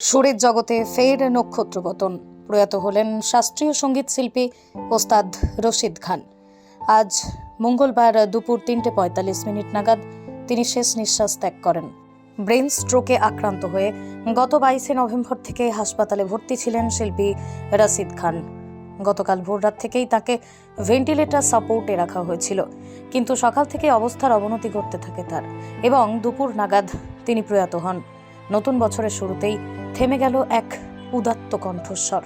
সুরের জগতে ফের নক্ষত্রপতন প্রয়াত হলেন শাস্ত্রীয় সংগীত শিল্পী ওস্তাদ রশিদ খান। আজ মঙ্গলবার দুপুর তিনটে পঁয়তাল্লিশ মিনিট নাগাদ তিনি শেষ নিঃশ্বাস ত্যাগ করেন। ব্রেন স্ট্রোকে আক্রান্ত হয়ে গত বাইশে নভেম্বর থেকে হাসপাতালে ভর্তি ছিলেন শিল্পী রশিদ খান। গতকাল ভোররাত থেকেই তাকে ভেন্টিলেটর সাপোর্টে রাখা হয়েছিল, কিন্তু সকাল থেকে অবস্থার অবনতি ঘটতে থাকে তার এবং দুপুর নাগাদ তিনি প্রয়াত হন। নতুন বছরের শুরুতেই থেমে গেল এক উদাত্ত কণ্ঠস্বর।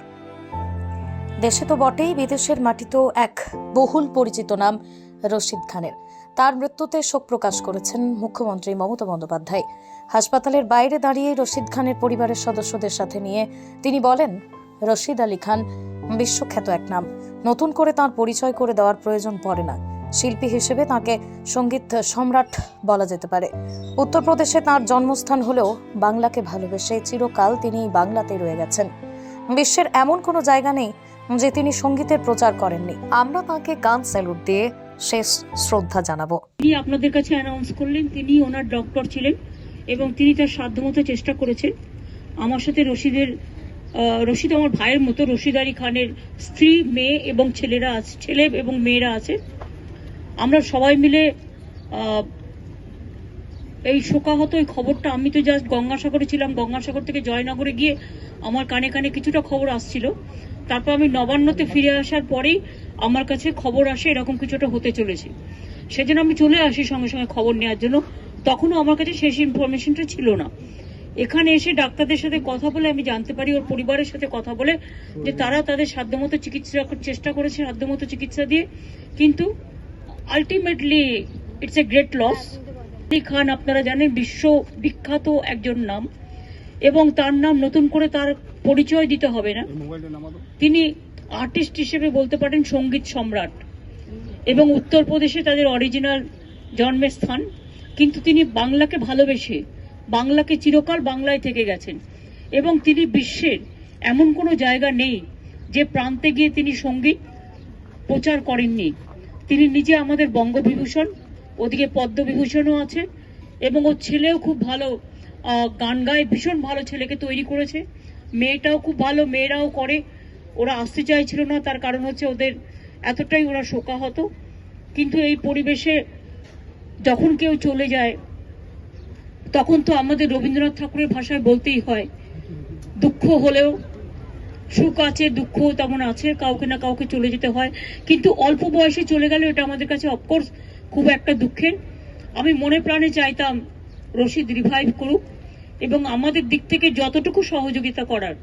দেশে তো বটেই বিদেশের মাটিতেও এক বহুল পরিচিত নাম রশিদ খানের। তার মৃত্যুতে শোক প্রকাশ করেছেন মুখ্যমন্ত্রী মমতা বন্দ্যোপাধ্যায়। হাসপাতালের বাইরে দাঁড়িয়ে রশিদ খানের পরিবারের সদস্যদের সাথে নিয়ে তিনি বলেন, রশিদ আলী খান বিশ্বখ্যাত এক নাম। নতুন করে তার পরিচয় করে দেওয়ার প্রয়োজন পড়ে না। শিল্পী হিসেবে তাকে সংগীত সম্রাট বলা যেতে পারে। উত্তরপ্রদেশে তার জন্মস্থান হলেও বাংলাকে ভালোবেসে চিরকাল তিনি বাংলাতে রয়ে গেছেন। বিশ্বের এমন কোনো জায়গা নেই যে তিনি সঙ্গীতের প্রচার করেননি। আমরা তাকে গান স্যালুট দিয়ে শেষ শ্রদ্ধা জানাব। তিনি আপনাদের কাছে অ্যানাউন্স করলেন, তিনি ওনার ডক্টর ছিলেন এবং তিনি তার সাধ্যমতো চেষ্টা করেছেন। আমার সাথে রশিদের রশিদ আমার ভাইয়ের মতো রশিদ আলী খানের স্ত্রী, মেয়ে এবং ছেলেরা আছে, ছেলে এবং মেয়েরা আছে আমরা সবাই মিলে এই শোকাহত এই খবরটা, আমি তো জাস্ট গঙ্গাসাগরে ছিলাম, গঙ্গাসাগর থেকে জয়নগরে গিয়ে আমার কানে কানে কিছুটা খবর আসছিল। তারপর আমি নবান্নতে ফিরে আসার পরেই আমার কাছে খবর আসে, এরকম কিছুটা হতে চলেছে। সেজন্য আমি চলে আসি সঙ্গে সঙ্গে খবর নেওয়ার জন্য। তখনও আমার কাছে শেষ ইনফরমেশনটা ছিল না। এখানে এসে ডাক্তারদের সাথে কথা বলে, আমি জানতে পারি ওর পরিবারের সাথে কথা বলে যে তারা তাদের সাধ্যমতো চিকিৎসা চেষ্টা করেছে, সাধ্যমতো চিকিৎসা দিয়ে। কিন্তু ultimately it's a great loss Ali Khan আপনারা জানেন, বিশ্ব বিখ্যাত একজন নাম এবং তার নাম নতুন করে তার পরিচয় দিতে হবে না। তিনি আর্টিস্ট হিসেবে বলতে পারেন সংগীত সম্রাট এবং উত্তরপ্রদেশে তাদের অরিজিনাল জন্মের স্থান। কিন্তু তিনি বাংলাকে ভালোবেসে, বাংলাকে চিরকাল বাংলায় থেকে গেছেন এবং তিনি বিশ্বের এমন কোনো জায়গা নেই যে প্রান্তে গিয়ে তিনি সংগীত প্রচার করেননি। তিনি নিজে আমাদের বঙ্গবিভূষণ, ওদিকে পদ্মবিভূষণও আছে, এবং ওর ছেলেও খুব ভালো গান গায়, ভীষণ ভালো ছেলেকে তৈরি করেছে। মেয়েটাও খুব ভালো, মেয়েরাও করে। ওরা আসতে চাইছিল না, তার কারণ হচ্ছে ওদের এতটাই ওরা শোকাহত। কিন্তু এই পরিবেশে যখন কেউ চলে যায়, তখন তো আমাদের রবীন্দ্রনাথ ঠাকুরের ভাষায় বলতেই হয়, দুঃখ হলেও সুখ আছে, দুঃখ তেমন আছে, কাউকে না কাউকে চলে যেতে হয়। কিন্তু অল্প বয়সে চলে গেলে এটা আমাদের কাছে অফকোর্স খুব একটা দুঃখের। আমি মনে প্রাণে চাইতাম রশিদ রিভাইভ করুক এবং আমাদের দিক থেকে যতটুকু সহযোগিতা করার,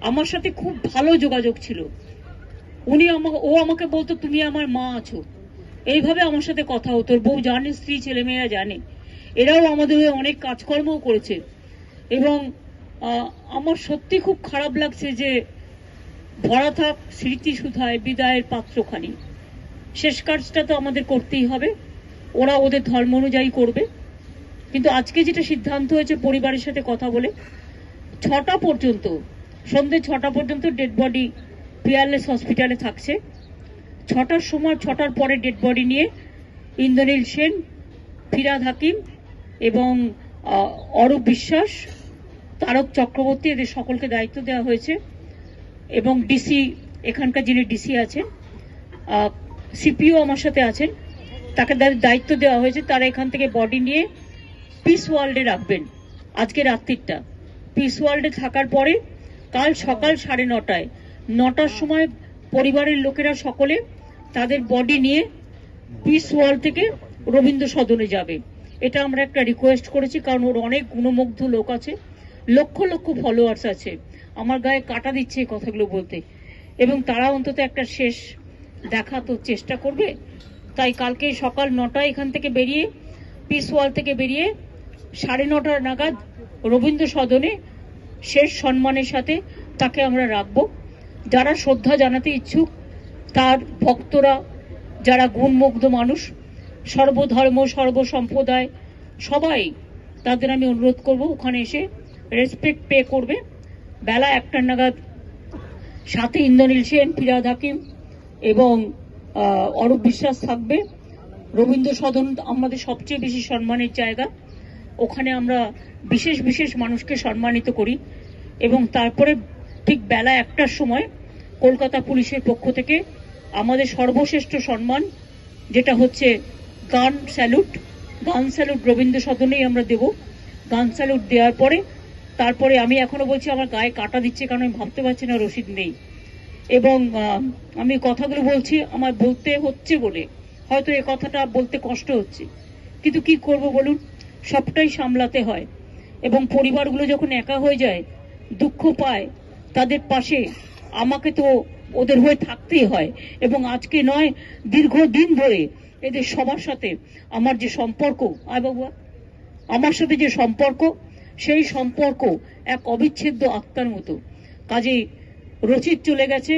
আমার সাথে খুব ভালো যোগাযোগ ছিল। উনি আমাকে ও আমাকে বলতো, তুমি আমার মা আছো। এইভাবে আমার সাথে কথা হতো। বউ জানে, স্ত্রী, ছেলেমেয়েরা জানে। এরাও আমাদের হয়ে অনেক কাজকর্মও করেছে। এবং আমার সত্যি খুব খারাপ লাগছে যে ভরা থাক স্মৃতি সুধায় বিদায়ের পাত্রখানি। শেষ কাজটা তো আমাদের করতেই হবে। ওরা ওদের ধর্ম অনুযায়ী করবে। কিন্তু আজকে যেটা সিদ্ধান্ত হয়েছে পরিবারের সাথে কথা বলে, ছটা পর্যন্ত, সন্ধ্যে ছটা পর্যন্ত ডেড বডি পিয়ারলেস হসপিটালে থাকছে। ছটার সময়, ছটার পরে ডেড বডি নিয়ে ইন্দ্রনীল সেন, ফিরাদ হাকিম এবং অরূপ বিশ্বাস, তারক চক্রবর্তী এদের সকলকে দায়িত্ব দেওয়া হয়েছে। এবং ডিসি এখানকার যিনি ডিসি আছেন সিপিও আমার সাথে আছেন, তাকে দায়িত্ব দেওয়া হয়েছে, তারা এখান থেকে বডি নিয়ে পিস ওয়ার্ল্ডে রাখবেন, আজকে রাত্রিটা পিস ওয়ার্ল্ডে থাকার পরে কাল সকাল সাড়ে নটায়, নটার সময় পরিবারের লোকেরা সকলে তাদের বডি নিয়ে পিস ওয়ার্ল্ড থেকে রবীন্দ্র সদনে যাবে। এটা আমরা একটা রিকোয়েস্ট করেছি, কারণ ওর অনেক গুণমুগ্ধ লোক আছে, লক্ষ লক্ষ ফলোয়ার্স আছে। আমার গায়ে কাটা দিচ্ছে এই কথাগুলো বলতে। এবং তারা অন্তত একটা শেষ দেখা তো চেষ্টা করবে। তাই কালকে সকাল নটায় এখান থেকে বেরিয়ে পিস ওয়াল থেকে বেরিয়ে সাড়ে নটার নাগাদ রবীন্দ্র সদনে শেষ সম্মানের সাথে তাকে আমরা রাখব। যারা শ্রদ্ধা জানাতে ইচ্ছুক, তার ভক্তরা, যারা গুণমুগ্ধ মানুষ, সর্বধর্ম, সর্বসম্প্রদায়, সবাই তাদের আমি অনুরোধ করব, ওখানে এসে রেসপেক্ট পে করবে। বেলা একটা নাগাদ সাথে ইন্দ্রনীল সেন ফিরাদ হাকিম এবং অরূপ বিশ্বাস থাকবে। রবীন্দ্র সদন আমাদের সবচেয়ে বেশি সম্মানের জায়গা। ওখানে আমরা বিশেষ বিশেষ মানুষকে সম্মানিত করি এবং তারপরে ঠিক বেলা একটার সময় কলকাতা পুলিশের পক্ষ থেকে আমাদের সর্বশ্রেষ্ঠ সম্মান, যেটা হচ্ছে গান স্যালুট। গান স্যালুট রবীন্দ্র সদনেই আমরা দেব। গান স্যালুট দেওয়ার পরে তারপরে আমি এখনও বলছি আমার গায়ে কাটা দিচ্ছে কারণ আমি ভাবতে পারছি না রসিদ নেই। এবং আমি কথাগুলো বলছি, আমার বলতে হচ্ছে বলে। হয়তো এ কথাটা বলতে কষ্ট হচ্ছে। কিন্তু কি করব বলুন? সবটাই সামলাতে হয়। এবং পরিবারগুলো যখন একা হয়ে যায়, দুঃখ পায়, তাদের পাশে আমাকে তো ওদের হয়ে থাকতেই হয়। এবং আজকে নয়, দীর্ঘদিন ধরে এদের সবার সাথে আমার যে সম্পর্ক, আয় বাবুয়া আমার সাথে যে সম্পর্ক সেই সম্পর্ক এক অবিচ্ছেদ্য আত্মার মতো। কাজেই রচিত চলে গেছে,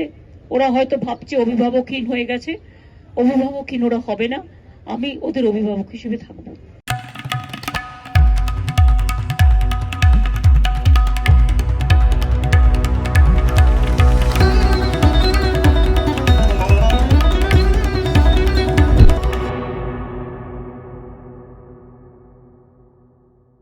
ওরা হয়তো ভাবছে অভিভাবকহীন হয়ে গেছে, অভিভাবকহীন ওরা হবে না, আমি ওদের অভিভাবক হিসেবে থাকব।